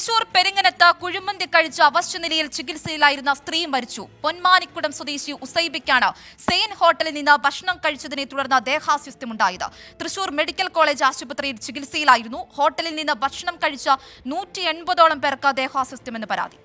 തൃശൂർ പെരിങ്ങനത്ത് കുഴിമന്തി കഴിച്ച് അവശ്യനിലയിൽ ചികിത്സയിലായിരുന്ന സ്ത്രീ മരിച്ചു. പൊന്മാനിക്കുടം സ്വദേശി ഉസൈബിക്കാണ് സെയിൻ ഹോട്ടലിൽ നിന്ന് ഭക്ഷണം കഴിച്ചതിനെ തുടർന്ന് ദേഹാസ്വസ്ഥ്യമുണ്ടായത് തൃശൂർ മെഡിക്കൽ കോളേജ് ആശുപത്രിയിൽ ചികിത്സയിലായിരുന്നു. ഹോട്ടലിൽ നിന്ന് ഭക്ഷണം കഴിച്ച നൂറ്റി എൺപതോളം പേർക്ക് ദേഹാസ്വസ്ഥ്യമെന്ന് പരാതി.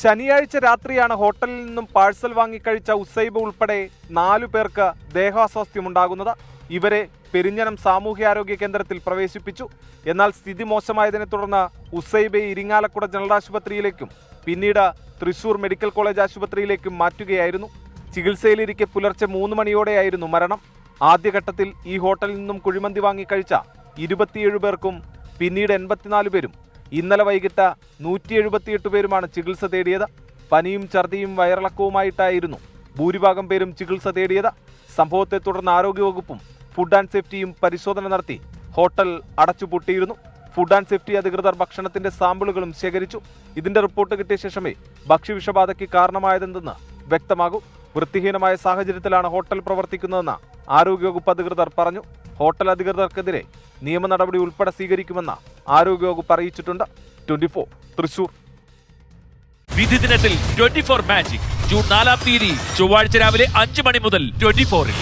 ശനിയാഴ്ച രാത്രിയാണ് ഹോട്ടലിൽ നിന്നും പാഴ്സൽ വാങ്ങിക്കഴിച്ച ഉസൈബ് ഉൾപ്പെടെ നാലു പേർക്ക് ദേഹാസ്വാസ്ഥ്യമുണ്ടാകുന്നത്. ഇവരെ പെരിഞ്ഞനം സാമൂഹ്യാരോഗ്യ കേന്ദ്രത്തിൽ പ്രവേശിപ്പിച്ചു. എന്നാൽ സ്ഥിതി മോശമായതിനെ തുടർന്ന് ഉസൈബെ ഇരിങ്ങാലക്കുട ജനറൽ ആശുപത്രിയിലേക്കും പിന്നീട് തൃശൂർ മെഡിക്കൽ കോളേജ് ആശുപത്രിയിലേക്കും മാറ്റുകയായിരുന്നു. ചികിത്സയിലിരിക്കെ പുലർച്ചെ മൂന്ന് മണിയോടെയായിരുന്നു മരണം. ആദ്യഘട്ടത്തിൽ ഈ ഹോട്ടലിൽ നിന്നും കുഴിമന്തി വാങ്ങിക്കഴിച്ച ഇരുപത്തിയേഴ് പേർക്കും പിന്നീട് എൺപത്തിനാല് പേരും ഇന്നലെ വൈകിട്ട് നൂറ്റി എഴുപത്തിയെട്ട് പേരുമാണ് ചികിത്സ തേടിയത്. പനിയും ഛർദിയും വയറിളക്കവുമായിട്ടായിരുന്നു ഭൂരിഭാഗം പേരും ചികിത്സ തേടിയത്. സംഭവത്തെ തുടർന്ന് ആരോഗ്യവകുപ്പും ഫുഡ് ആൻഡ് സേഫ്റ്റിയും പരിശോധന നടത്തി. ഹോട്ടൽ അടച്ചുപൂട്ടിയിരുന്നു. ഫുഡ് ആൻഡ് സേഫ്റ്റി അധികൃതർ ഭക്ഷണത്തിന്റെ സാമ്പിളുകളും ശേഖരിച്ചു. ഇതിന്റെ റിപ്പോർട്ട് കിട്ടിയ ശേഷമേ ഭക്ഷ്യവിഷബാധയ്ക്ക് കാരണമായതെന്തെന്ന് വ്യക്തമാകൂ. വൃത്തിഹീനമായ സാഹചര്യത്തിലാണ് ഹോട്ടൽ പ്രവർത്തിക്കുന്നതെന്ന് ആരോഗ്യവകുപ്പ് അധികൃതർ പറഞ്ഞു. ഹോട്ടൽ അധികൃതർക്കെതിരെ നിയമ നടപടി ഉൾപ്പെടെ സ്വീകരിക്കുമെന്ന് ആരോഗ്യവകുപ്പ് അറിയിച്ചിട്ടുണ്ട്. Twenty four Thrissur. വിധി ദിനത്തിൽ ട്വന്റി ഫോർ മാജിക്. ജൂൺ നാലാം തീയതി ചൊവ്വാഴ്ച രാവിലെ അഞ്ച് മണി മുതൽ ട്വന്റി ഫോറിൽ